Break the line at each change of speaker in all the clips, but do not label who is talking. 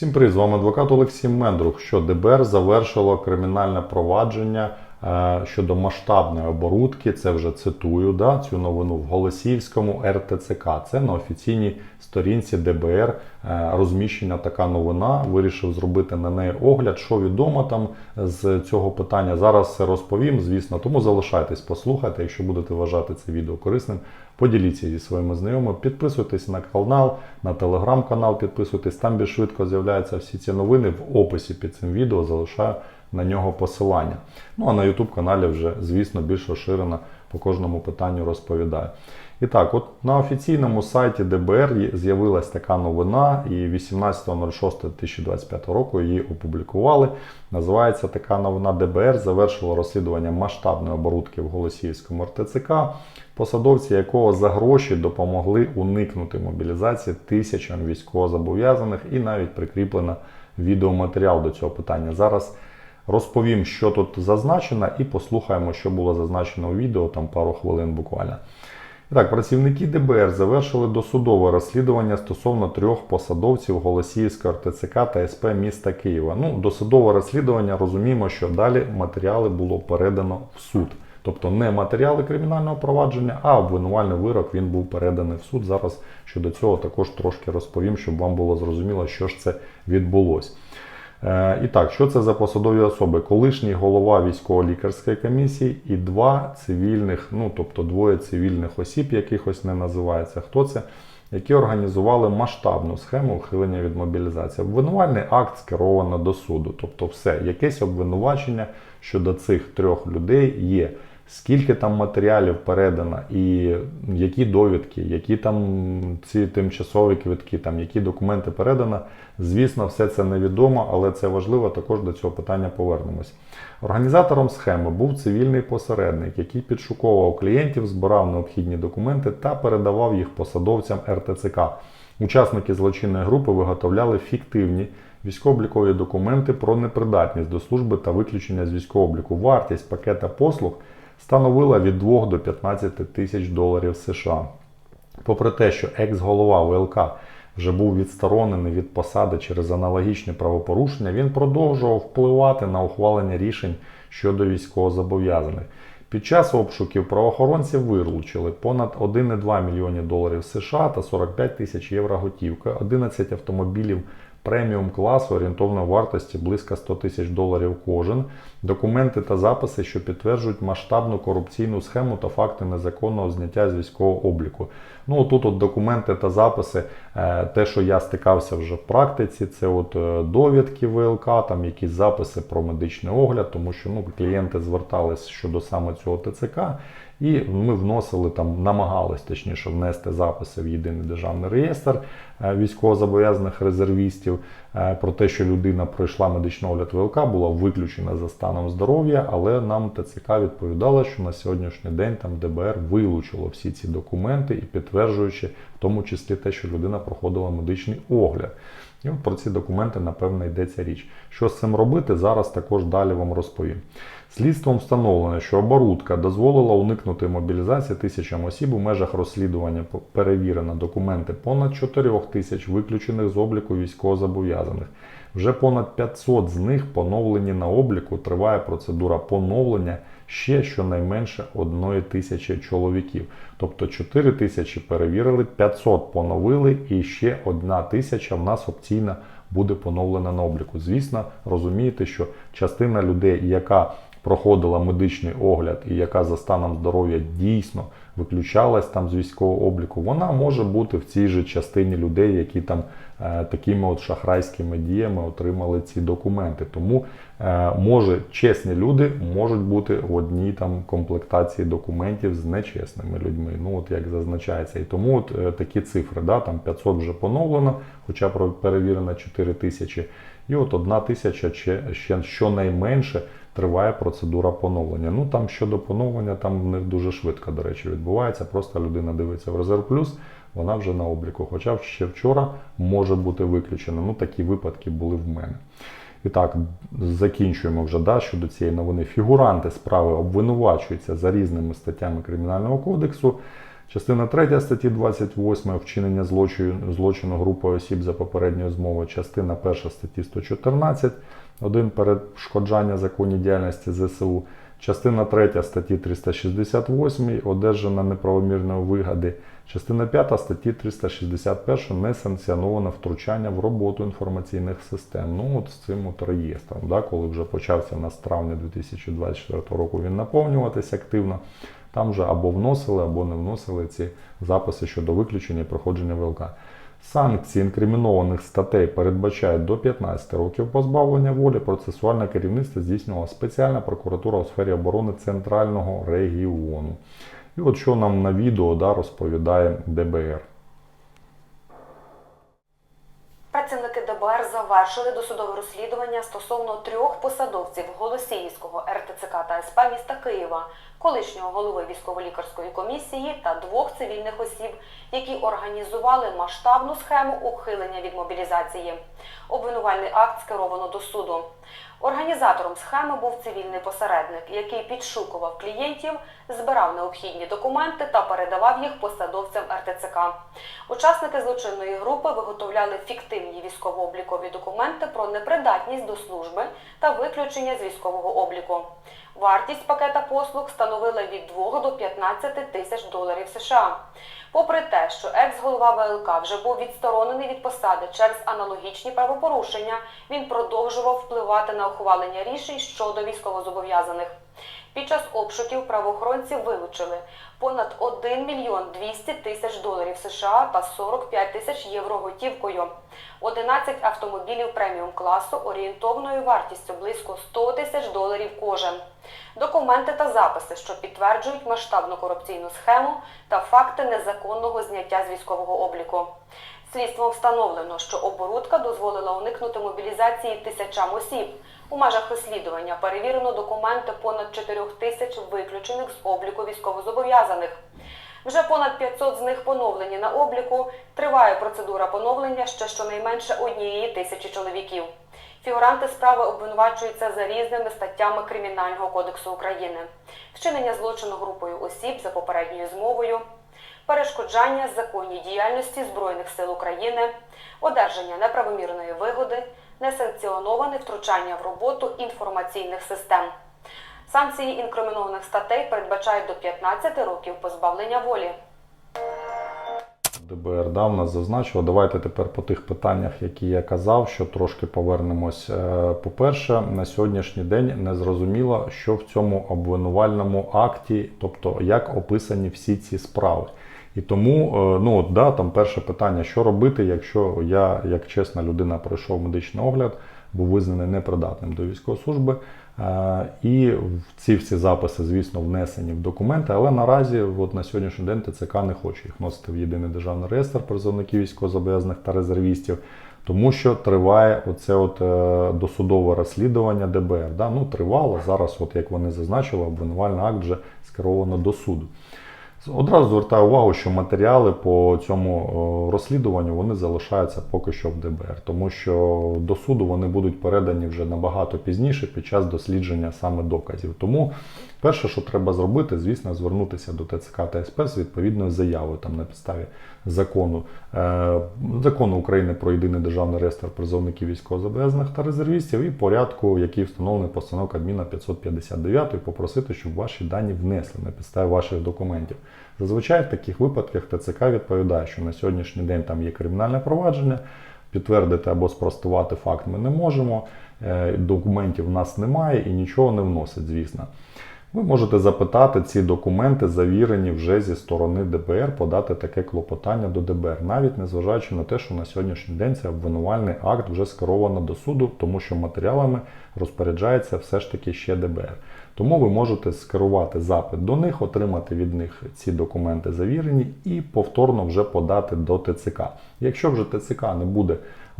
Всім привіт, з вами адвокат Олексій Мендрух. Що ДБР завершило кримінальне провадження щодо масштабної оборудки. Це вже цитую да, цю новину в Голосіївському РТЦК. Це на офіційній сторінці ДБР е, розміщена така новина. Вирішив зробити на неї огляд, що відомо там з цього питання. Зараз все розповім, звісно. Тому залишайтесь, послухайте. Якщо будете вважати це відео корисним, поділіться зі своїми знайомими, підписуйтесь на канал, на телеграм-канал, підписуйтесь. Там більш швидко з'являються всі ці новини. В описі під цим відео залишаю на нього посилання. Ну а на YouTube каналі вже, звісно, більш розширено по кожному питанню розповідаю. І так, от на офіційному сайті ДБР з'явилась така новина, і 18.06.2025 року її опублікували. Називається така новина ДБР завершило розслідування масштабної оборудки в Голосіївському РТЦК, посадовці якого за гроші допомогли уникнути мобілізації тисячам військовозобов'язаних і навіть прикріплено відеоматеріал до цього питання. Зараз розповім, що тут зазначено, і послухаємо, що було зазначено у відео, там пару хвилин буквально. І Так, працівники ДБР завершили досудове розслідування стосовно трьох посадовців Голосіївського РТЦК та СП міста Києва. Ну, досудове розслідування розуміємо, що далі матеріали було передано в суд. Тобто не матеріали кримінального провадження, а обвинувальний вирок він був переданий в суд. Зараз щодо цього також трошки розповім, щоб вам було зрозуміло, що ж це відбулося. Е, І так, що це за посадові особи? Колишній голова військово-лікарської комісії і два цивільних, ну тобто двоє цивільних осіб, якихось не називається. Хто це? Які організували масштабну схему ухилення від мобілізації. Обвинувальний акт скеровано до суду. Тобто, все, якесь обвинувачення щодо цих трьох людей є. Скільки там матеріалів передано, і які довідки, які там ці тимчасові квитки, там які документи передано. Звісно, все це невідомо, але це важливо. Також до цього питання повернемось. Організатором схеми був цивільний посередник, який підшуковував клієнтів, збирав необхідні документи та передавав їх посадовцям РТЦК. Учасники злочинної групи виготовляли фіктивні військово-облікові документи про непридатність до служби та виключення з військового обліку. Вартість пакета послуг становила від 2 до 15 тисяч доларів США. Попри те, що екс-голова ВЛК вже був відсторонений від посади через аналогічні правопорушення, він продовжував впливати на ухвалення рішень щодо військовозобов'язаних. Під час обшуків правоохоронці вилучили понад 1,2 мільйони доларів США та 45 тисяч євро готівки, 11 автомобілів преміум класу орієнтовної вартості близько 100 тисяч доларів кожен, документи та записи, що підтверджують масштабну корупційну схему та факти незаконного зняття з військового обліку. Ну тут от документи та записи, е, те, що я стикався вже в практиці, це от е, довідки ВЛК, там якісь записи про медичний огляд, тому що ну, клієнти звертались щодо саме цього ТЦК. І ми вносили там, намагались точніше внести записи в єдиний державний реєстр е, військовозобов'язаних резервістів про те, що людина пройшла медичний огляд ВЛК, була виключена за станом здоров'я, але нам ТЦК відповідало, що на сьогоднішній день там ДБР вилучило всі ці документи і підтверджуючи в тому числі те, що людина проходила медичний огляд. І от про ці документи, напевно, йдеться річ. Що з цим робити, зараз також далі вам розповім. Слідством встановлено, що оборудка дозволила уникнути мобілізації тисячам осіб у межах розслідування перевірено документи понад 4 тисяч виключених з обліку військовозобов'язаних. Вже понад 500 з них поновлені на обліку. Триває процедура поновлення ще щонайменше одної тисячі чоловіків. Тобто 4 тисячі перевірили, 500 поновили і ще одна тисяча в нас опційно буде поновлена на обліку. Звісно, розумієте, що частина людей, яка проходила медичний огляд і яка за станом здоров'я дійсно виключалась там з військового обліку, вона може бути в цій же частині людей, які там е, такими от шахрайськими діями отримали ці документи. Тому е, може чесні люди можуть бути в одній там комплектації документів з нечесними людьми. Ну от як зазначається, і тому от е, такі цифри, да, там 500 вже поновлено, хоча перевірено 4 тисячі, і от одна тисяча ще, ще щонайменше триває процедура поновлення. Ну там щодо поновлення, там в них дуже швидко, до речі, відбувається. Просто людина дивиться в резерв плюс, вона вже на обліку. Хоча ще вчора може бути виключено. Ну такі випадки були в мене. І так, закінчуємо вже да, щодо цієї новини. Фігуранти справи обвинувачуються за різними статтями Кримінального кодексу. Частина 3 статті 28 вчинення злочину, злочину групою осіб за попередньою змовою. Частина 1 статті 114 один перешкоджання законній діяльності ЗСУ. Частина 3 статті 368 одержана неправомірної вигоди. Частина 5 статті 361 несанкціоноване втручання в роботу інформаційних систем. Ну от з цим от реєстром, да, коли вже почався в травня 2024 року він наповнюватися активно. Там вже або вносили, або не вносили ці записи щодо виключення і проходження ВЛК. Санкції інкримінованих статей передбачають до 15 років позбавлення волі. Процесуальне керівництво здійснювала спеціальна прокуратура у сфері оборони центрального регіону. І от що нам на відео да, розповідає ДБР.
Працівники ДБР завершили досудове розслідування стосовно трьох посадовців Голосіївського РТЦК та СП міста Києва, колишнього голови військово-лікарської комісії та двох цивільних осіб, які організували масштабну схему ухилення від мобілізації. Обвинувальний акт скеровано до суду. Організатором схеми був цивільний посередник, який підшукував клієнтів, збирав необхідні документи та передавав їх посадовцям РТЦК. Учасники злочинної групи виготовляли фіктивні військово-облікові документи про непридатність до служби та виключення з військового обліку. Вартість пакета послуг становила від 2 до 15 тисяч доларів США. Попри те, що екс-голова ВЛК вже був відсторонений від посади через аналогічні правопорушення, він продовжував впливати на ухвалення рішень щодо військовозобов'язаних. Під час обшуків правоохоронці вилучили понад 1 мільйон 200 тисяч доларів США та 45 тисяч євро готівкою, 11 автомобілів преміум класу орієнтовною вартістю близько 100 тисяч доларів кожен, документи та записи, що підтверджують масштабну корупційну схему та факти незаконного зняття з військового обліку. Слідством встановлено, що оборудка дозволила уникнути мобілізації тисячам осіб. У межах розслідування перевірено документи понад 4 тисяч виключених з обліку військовозобов'язаних. Вже понад 500 з них поновлені на обліку. Триває процедура поновлення ще щонайменше однієї тисячі чоловіків. Фігуранти справи обвинувачуються за різними статтями Кримінального кодексу України: вчинення злочину групою осіб за попередньою змовою, перешкоджання законній діяльності Збройних сил України, одержання неправомірної вигоди, несанкціоноване втручання в роботу інформаційних систем. Санкції інкримінованих статей передбачають до 15 років позбавлення волі.
ДБР да, в зазначило. Давайте тепер по тих питаннях, які я казав, що трошки повернемось. Е, По-перше, на сьогоднішній день не зрозуміло, що в цьому обвинувальному акті, тобто як описані всі ці справи. І тому, е, ну от, да, там перше питання, що робити, якщо я, як чесна людина, пройшов медичний огляд, був визнаний непридатним до військової служби. Е, І ці всі записи, звісно, внесені в документи, але наразі, от на сьогоднішній день ТЦК не хоче їх вносити в єдиний державний реєстр призовників військовозобов'язаних та резервістів, тому що триває оце от е, досудове розслідування ДБР. Да? Ну, тривало зараз, от як вони зазначили, обвинувальний акт вже скеровано до суду. Одразу звертаю увагу, що матеріали по цьому розслідуванню вони залишаються поки що в ДБР, тому що до суду вони будуть передані вже набагато пізніше під час дослідження саме доказів. Тому перше, що треба зробити, звісно, звернутися до ТЦК та СП з відповідною заявою там на підставі закону е, закону України про єдиний державний реєстр призовників військовозобов'язаних та резервістів і порядку, який встановлений постановка Кабміна 559, і попросити, щоб ваші дані внесли на підставі ваших документів. Зазвичай в таких випадках ТЦК відповідає, що на сьогоднішній день там є кримінальне провадження. Підтвердити або спростувати факт ми не можемо, е, документів в нас немає і нічого не вносить, звісно. Ви можете запитати ці документи, завірені вже зі сторони ДБР, подати таке клопотання до ДБР, навіть незважаючи на те, що на сьогоднішній день цей обвинувальний акт вже скеровано до суду, тому що матеріалами розпоряджається все ж таки ще ДБР. Тому ви можете скерувати запит до них, отримати від них ці документи завірені і повторно вже подати до ТЦК. Якщо вже ТЦК не буде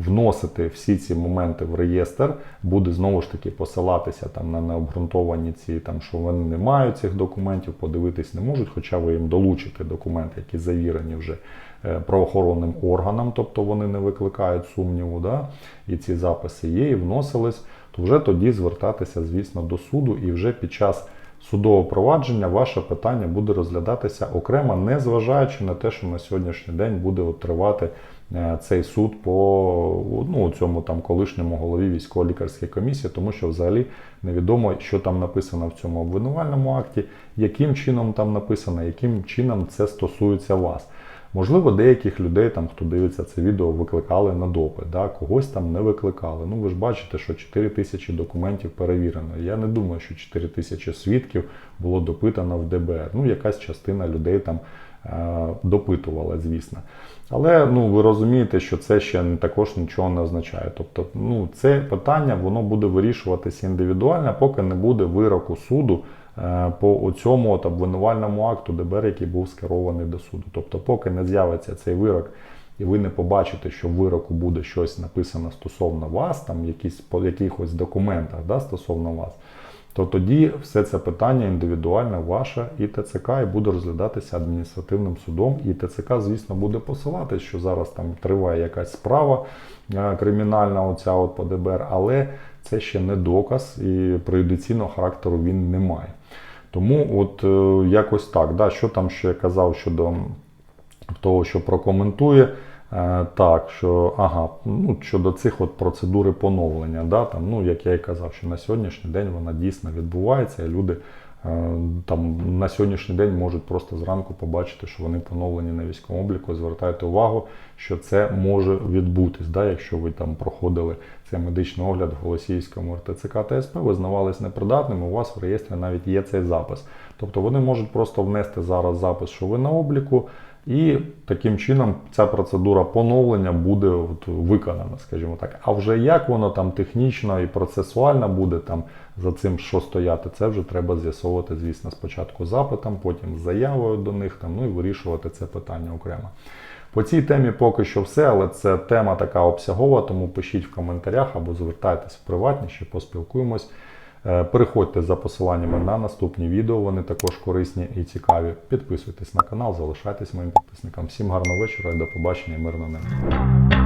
вносити всі ці моменти в реєстр, буде знову ж таки посилатися там на необґрунтовані ці, там, що вони не мають цих документів, подивитись не можуть, хоча ви їм долучите документи, які завірені вже е, правоохоронним органам, тобто вони не викликають сумніву, да? і ці записи є, і вносились, то вже тоді звертатися, звісно, до суду і вже під час судового провадження ваше питання буде розглядатися окремо, незважаючи на те, що на сьогоднішній день буде от тривати е, цей суд по ну, цьому там колишньому голові військово-лікарської комісії, тому що взагалі невідомо, що там написано в цьому обвинувальному акті, яким чином там написано, яким чином це стосується вас. Можливо, деяких людей, там, хто дивиться це відео, викликали на допит, да? когось там не викликали. Ну ви ж бачите, що 4 тисячі документів перевірено. Я не думаю, що 4 тисячі свідків було допитано в ДБР. Ну, якась частина людей там е, допитувала, звісно. Але ну ви розумієте, що це ще також нічого не означає. Тобто, ну це питання воно буде вирішуватися індивідуально, поки не буде вироку суду по цьому обвинувальному акту ДБР, який був скерований до суду. Тобто, поки не з'явиться цей вирок, і ви не побачите, що в вироку буде щось написано стосовно вас, там якісь по якихось документах да, стосовно вас, то тоді все це питання індивідуально ваше і ТЦК і буде розглядатися адміністративним судом. І ТЦК, звісно, буде посилати, що зараз там триває якась справа е, кримінальна, оця от по ДБР, але це ще не доказ і преюдиційного характеру він не має. Тому от е, якось так. Да, що там ще я казав щодо того, що прокоментує. Е, Так, що ага, ну щодо цих от процедури поновлення, да, там, ну як я і казав, що на сьогоднішній день вона дійсно відбувається, і люди там на сьогоднішній день можуть просто зранку побачити, що вони поновлені на військовому обліку. Звертайте увагу, що це може відбутись. Да, якщо ви там проходили цей медичний огляд в Голосіївському РТЦК та СП, визнавались непридатними, у вас в реєстрі навіть є цей запис. Тобто вони можуть просто внести зараз запис, що ви на обліку. І таким чином ця процедура поновлення буде от виконана, скажімо так. А вже як воно там технічно і процесуально буде там за цим що стояти, це вже треба з'ясовувати, звісно, спочатку запитом, потім з заявою до них там, ну і вирішувати це питання окремо. По цій темі поки що все, але це тема така обсягова, тому пишіть в коментарях або звертайтесь в приватні, ще поспілкуємось. Е, Переходьте за посиланнями на наступні відео, вони також корисні і цікаві. Підписуйтесь на канал, залишайтесь моїм підписникам. Всім гарного вечора і до побачення і мирного неба.